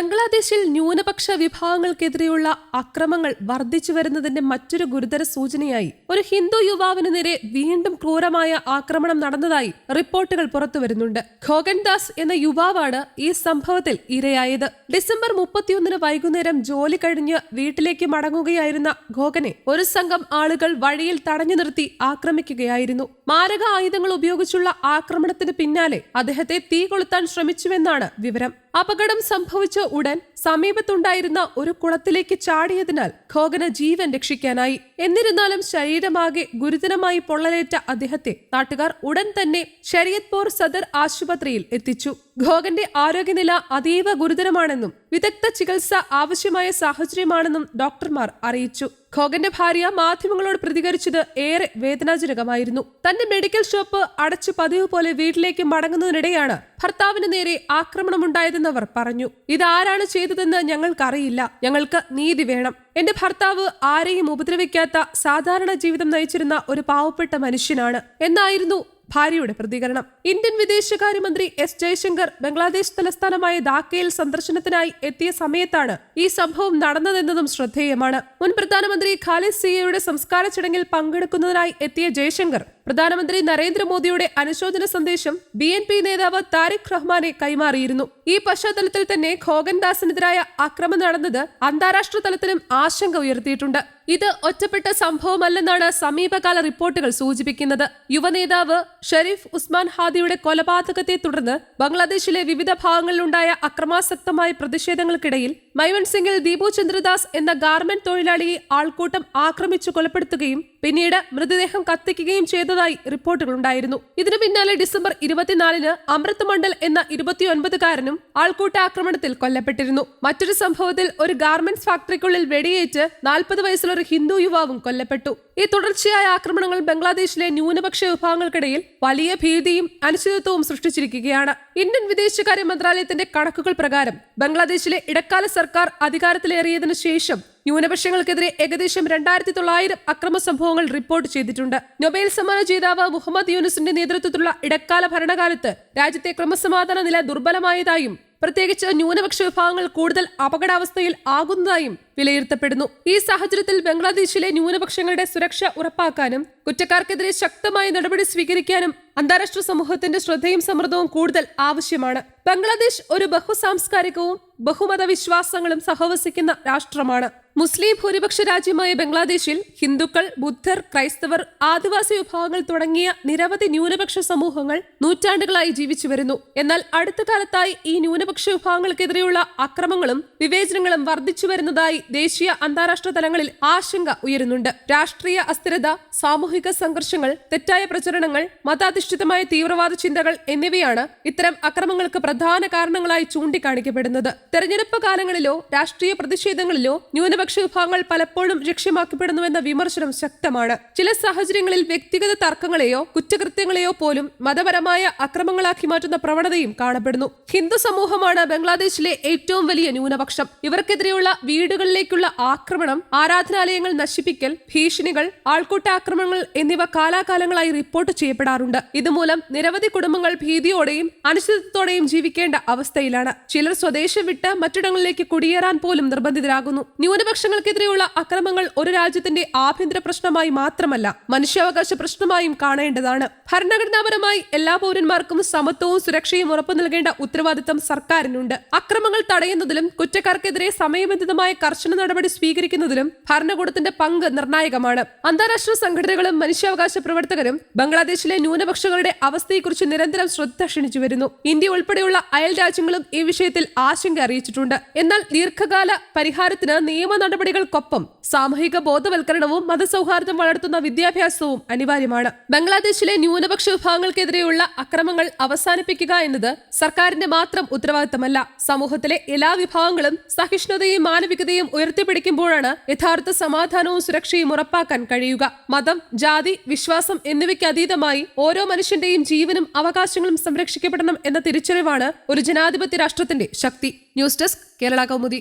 ബംഗ്ലാദേശിൽ ന്യൂനപക്ഷ വിഭാഗങ്ങൾക്കെതിരെയുള്ള അക്രമങ്ങൾ വർദ്ധിച്ചു വരുന്നതിന്റെ മറ്റൊരു ഗുരുതര സൂചനയായി ഒരു ഹിന്ദു യുവാവിന് നേരെ വീണ്ടും ക്രൂരമായ ആക്രമണം നടന്നതായി റിപ്പോർട്ടുകൾ പുറത്തുവരുന്നുണ്ട്. ഖോഗൻദാസ് എന്ന യുവാവാണ് ഈ സംഭവത്തിൽ ഇരയായത്. ഡിസംബർ മുപ്പത്തിയൊന്നിന് വൈകുന്നേരം ജോലി കഴിഞ്ഞ് വീട്ടിലേക്ക് മടങ്ങുകയായിരുന്ന ഖോഗനെ ഒരു സംഘം ആളുകൾ വഴിയിൽ തടഞ്ഞു നിർത്തി ആക്രമിക്കുകയായിരുന്നു. മാരക ആയുധങ്ങൾ ഉപയോഗിച്ചുള്ള ആക്രമണത്തിന് പിന്നാലെ അദ്ദേഹത്തെ തീ കൊളുത്താൻ ശ്രമിച്ചുവെന്നാണ് വിവരം. അപകടം സംഭവിച്ച ഉടൻ സമീപത്തുണ്ടായിരുന്ന ഒരു കുളത്തിലേക്ക് ചാടിയതിനാൽ ഖോഗന് ജീവൻ രക്ഷിക്കാനായി എന്നിരുന്നാലും ശരീരമാകെ ഗുരുതരമായി പൊള്ളലേറ്റ അദ്ദേഹത്തെ നാട്ടുകാർ ഉടൻ തന്നെ ഷരിയത്പൂർ സദർ ആശുപത്രിയിൽ എത്തിച്ചു. ഖോഗന്റെ ആരോഗ്യനില അതീവ ഗുരുതരമാണെന്നും വിദഗ്ധ ചികിത്സ ആവശ്യമായ സാഹചര്യമാണെന്നും ഡോക്ടർമാർ അറിയിച്ചു. ഖോഗന്റെ ഭാര്യ മാധ്യമങ്ങളോട് പ്രതികരിച്ചത് ഏറെ വേദനാജനകമായിരുന്നു. തന്റെ മെഡിക്കൽ ഷോപ്പ് അടച്ചു പതിവ് പോലെ വീട്ടിലേക്ക് മടങ്ങുന്നതിനിടെയാണ് ഭർത്താവിന് നേരെ ആക്രമണമുണ്ടായതെന്ന് അവർ പറഞ്ഞു. ഇതാരാണ് ചെയ്തതെന്ന് ഞങ്ങൾക്കറിയില്ല. ഞങ്ങൾക്ക് നീതി വേണം. എന്റെ ഭർത്താവ് ആരെയും ഉപദ്രവിക്കാത്ത സാധാരണ ജീവിതം നയിച്ചിരുന്ന ഒരു പാവപ്പെട്ട മനുഷ്യനാണ് എന്നായിരുന്നു ഭാര്യയുടെ പ്രതികരണം. ഇന്ത്യൻ വിദേശകാര്യമന്ത്രി എസ് ജയശങ്കർ ബംഗ്ലാദേശ് തലസ്ഥാനമായ ധാക്കയിൽ സന്ദർശനത്തിനായി എത്തിയ സമയത്താണ് ഈ സംഭവം നടന്നതെന്നതും ശ്രദ്ധേയമാണ്. മുൻ പ്രധാനമന്ത്രി ഖാലിദ് സിയയുടെ സംസ്കാര ചടങ്ങിൽ പങ്കെടുക്കുന്നതിനായി എത്തിയ ജയശങ്കർ പ്രധാനമന്ത്രി നരേന്ദ്രമോദിയുടെ അനുശോചന സന്ദേശം ബി എൻ പി നേതാവ് താരിഖ് റഹ്മാനെ കൈമാറിയിരുന്നു. ഈ പശ്ചാത്തലത്തിൽ തന്നെ ഖോഗൻദാസിനെതിരായ അക്രമം നടന്നത് അന്താരാഷ്ട്ര തലത്തിലും ആശങ്ക ഉയർത്തിയിട്ടുണ്ട്. ഇത് ഒറ്റപ്പെട്ട സംഭവമല്ലെന്നാണ് സമീപകാല റിപ്പോർട്ടുകൾ സൂചിപ്പിക്കുന്നത്. യുവനേതാവ് ഷെരീഫ് ഉസ്മാൻ ഹാദിയുടെ കൊലപാതകത്തെ തുടർന്ന് ബംഗ്ലാദേശിലെ വിവിധ ഭാഗങ്ങളിലുണ്ടായ അക്രമാസക്തമായ പ്രതിഷേധങ്ങൾക്കിടയിൽ മൈവൻസിംഗിൽ ദീപു ചന്ദ്രദാസ് എന്ന ഗാർമെന്റ് തൊഴിലാളിയെ ആൾക്കൂട്ടം ആക്രമിച്ചു കൊലപ്പെടുത്തുകയും പിന്നീട് മൃതദേഹം കത്തിക്കുകയും ചെയ്തതായി റിപ്പോർട്ടുകളുണ്ടായിരുന്നു. ഇതിനു പിന്നാലെ ഡിസംബർ ഇരുപത്തിനാലിന് അമൃത് മണ്ഡൽ എന്ന ഇരുപത്തിയൊൻപതുകാരനും ആൾക്കൂട്ട ആക്രമണത്തിൽ കൊല്ലപ്പെട്ടിരുന്നു. മറ്റൊരു സംഭവത്തിൽ ഒരു ഗാർമെന്റ്സ് ഫാക്ടറിക്കുള്ളിൽ വെടിയേറ്റ് നാൽപ്പത് വയസ്സുള്ള ഒരു ഹിന്ദു യുവാവും കൊല്ലപ്പെട്ടു. ഈ തുടർച്ചയായ ആക്രമണങ്ങൾ ബംഗ്ലാദേശിലെ ന്യൂനപക്ഷ വിഭാഗങ്ങൾക്കിടയിൽ വലിയ ഭീതിയും അനിശ്ചിതത്വവും സൃഷ്ടിച്ചിരിക്കുകയാണ്. ഇന്ത്യൻ വിദേശകാര്യ മന്ത്രാലയത്തിന്റെ കണക്കുകൾ പ്രകാരം ബംഗ്ലാദേശിലെ ഇടക്കാല സർക്കാർ അധികാരത്തിലേറിയതിനു ശേഷം ന്യൂനപക്ഷങ്ങൾക്കെതിരെ ഏകദേശം രണ്ടായിരത്തി തൊള്ളായിരം അക്രമ സംഭവങ്ങൾ റിപ്പോർട്ട് ചെയ്തിട്ടുണ്ട്. നൊബേൽ സമ്മാന ജേതാവ് മുഹമ്മദ് യൂനുസിന്റെ നേതൃത്വത്തിലുള്ള ഇടക്കാല ഭരണകാലത്ത് രാജ്യത്തെ ക്രമസമാധാന നില ദുർബലമായതായും പ്രത്യേകിച്ച് ന്യൂനപക്ഷ വിഭാഗങ്ങൾ കൂടുതൽ അപകടാവസ്ഥയിൽ ആകുന്നതായും വിലയിരുത്തപ്പെടുന്നു. ഈ സാഹചര്യത്തിൽ ബംഗ്ലാദേശിലെ ന്യൂനപക്ഷങ്ങളുടെ സുരക്ഷ ഉറപ്പാക്കാനും കുറ്റക്കാർക്കെതിരെ ശക്തമായ നടപടി സ്വീകരിക്കാനും അന്താരാഷ്ട്ര സമൂഹത്തിന്റെ ശ്രദ്ധയും സമ്മർദ്ദവും കൂടുതൽ ആവശ്യമാണ്. ബംഗ്ലാദേശ് ഒരു ബഹുസാംസ്കാരികവും ബഹുമത വിശ്വാസങ്ങളും സഹവസിക്കുന്ന രാഷ്ട്രമാണ്. മുസ്ലിം ഭൂരിപക്ഷ രാജ്യമായ ബംഗ്ലാദേശിൽ ഹിന്ദുക്കൾ ബുദ്ധർ ക്രൈസ്തവർ ആദിവാസി വിഭാഗങ്ങൾ തുടങ്ങിയ നിരവധി ന്യൂനപക്ഷ സമൂഹങ്ങൾ നൂറ്റാണ്ടുകളായി ജീവിച്ചു വരുന്നു. എന്നാൽ അടുത്ത കാലത്തായി ഈ ന്യൂനപക്ഷ വിഭാഗങ്ങൾക്കെതിരെയുള്ള അക്രമങ്ങളും വിവേചനങ്ങളും വർദ്ധിച്ചു വരുന്നതായി ദേശീയ അന്താരാഷ്ട്ര തലങ്ങളിൽ ആശങ്ക ഉയരുന്നുണ്ട്. രാഷ്ട്രീയ അസ്ഥിരത സാമൂഹിക സംഘർഷങ്ങൾ തെറ്റായ പ്രചരണങ്ങൾ മതാധിഷ്ഠിതമായ തീവ്രവാദ ചിന്തകൾ എന്നിവയാണ് ഇത്തരം അക്രമങ്ങൾക്ക് പ്രധാന കാരണങ്ങളായി ചൂണ്ടിക്കാണിക്കപ്പെടുന്നത്. തെരഞ്ഞെടുപ്പ് കാലങ്ങളിലോ രാഷ്ട്രീയ പ്രതിഷേധങ്ങളിലോ ന്യൂനപക്ഷ വിഭാഗങ്ങൾ പലപ്പോഴും ലക്ഷ്യമാക്കപ്പെടുന്നുവെന്ന വിമർശനം ശക്തമാണ്. ചില സാഹചര്യങ്ങളിൽ വ്യക്തിഗത തർക്കങ്ങളെയോ കുറ്റകൃത്യങ്ങളെയോ പോലും മതപരമായ അക്രമങ്ങളാക്കി മാറ്റുന്ന പ്രവണതയും കാണപ്പെടുന്നു. ഹിന്ദു സമൂഹമാണ് ബംഗ്ലാദേശിലെ ഏറ്റവും വലിയ ന്യൂനപക്ഷം. ഇവർക്കെതിരെയുള്ള വീടുകളിലേക്കുള്ള ആക്രമണം ആരാധനാലയങ്ങൾ നശിപ്പിക്കൽ ഭീഷണികൾ ആൾക്കൂട്ട ആക്രമണങ്ങൾ എന്നിവ കാലാകാലങ്ങളായി റിപ്പോർട്ട് ചെയ്യപ്പെടാറുണ്ട്. ഇതുമൂലം നിരവധി കുടുംബങ്ങൾ ഭീതിയോടെയും അനിശ്ചിതത്വത്തോടെയും ജീവിക്കേണ്ട അവസ്ഥയിലാണ്. ചിലർ സ്വദേശം വിട്ട് മറ്റിടങ്ങളിലേക്ക് കുടിയേറാൻ പോലും നിർബന്ധിതരാകുന്നു. ന്യൂനപക്ഷങ്ങൾക്കെതിരെയുള്ള അക്രമങ്ങൾ ഒരു രാജ്യത്തിന്റെ ആഭ്യന്തര പ്രശ്നമായി മാത്രമല്ല മനുഷ്യാവകാശ പ്രശ്നമായും കാണേണ്ടതാണ്. ഭരണഘടനാപരമായി എല്ലാ പൗരന്മാർക്കും സമത്വവും സുരക്ഷയും ഉറപ്പു നൽകേണ്ട ഉത്തരവാദിത്തം സർക്കാരിനുണ്ട്. അക്രമങ്ങൾ തടയുന്നതിലും കുറ്റക്കാർക്കെതിരെ സമയബന്ധിതമായ കർശന നടപടി സ്വീകരിക്കുന്നതിലും ഭരണകൂടത്തിന്റെ പങ്ക് നിർണായകമാണ്. അന്താരാഷ്ട്ര സംഘടനകളും മനുഷ്യാവകാശ പ്രവർത്തകരും ബംഗ്ലാദേശിലെ ന്യൂനപക്ഷങ്ങളുടെ അവസ്ഥയെക്കുറിച്ച് നിരന്തരം ശ്രദ്ധ ക്ഷണിച്ചു വരുന്നു ഇന്ത്യ ഉൾപ്പെടെയുള്ള അയൽ രാജ്യങ്ങളും ഈ വിഷയത്തിൽ ആശങ്ക അറിയിച്ചിട്ടുണ്ട്. എന്നാൽ ദീർഘകാല പരിഹാരത്തിന് നിയമ നടപടികൾക്കൊപ്പം സാമൂഹിക ബോധവൽക്കരണവും മതസൗഹാർദ്ദം വളർത്തുന്ന വിദ്യാഭ്യാസവും അനിവാര്യമാണ്. ബംഗ്ലാദേശിലെ ന്യൂനപക്ഷ വിഭാഗങ്ങൾക്കെതിരെയുള്ള അക്രമങ്ങൾ അവസാനിപ്പിക്കുക എന്നത് സർക്കാരിന്റെ മാത്രം ഉത്തരവാദിത്തമല്ല. സമൂഹത്തിലെ എല്ലാ വിഭാഗങ്ങളും സഹിഷ്ണുതയും മാനവികതയും ഉയർത്തിപ്പിടിക്കുമ്പോഴാണ് യഥാർത്ഥ സമാധാനവും സുരക്ഷയും ഉറപ്പാക്കാൻ കഴിയുക. മതം ജാതി വിശ്വാസം എന്നിവയ്ക്ക് അതീതമായി ഓരോ മനുഷ്യന്റെയും ജീവനും അവകാശങ്ങളും സംരക്ഷിക്കപ്പെടണം എന്ന തിരിച്ചറിവാണ് ഒരു ജനാധിപത്യ രാഷ്ട്രത്തിന്റെ ശക്തി. News desk Kerala Kaumudi.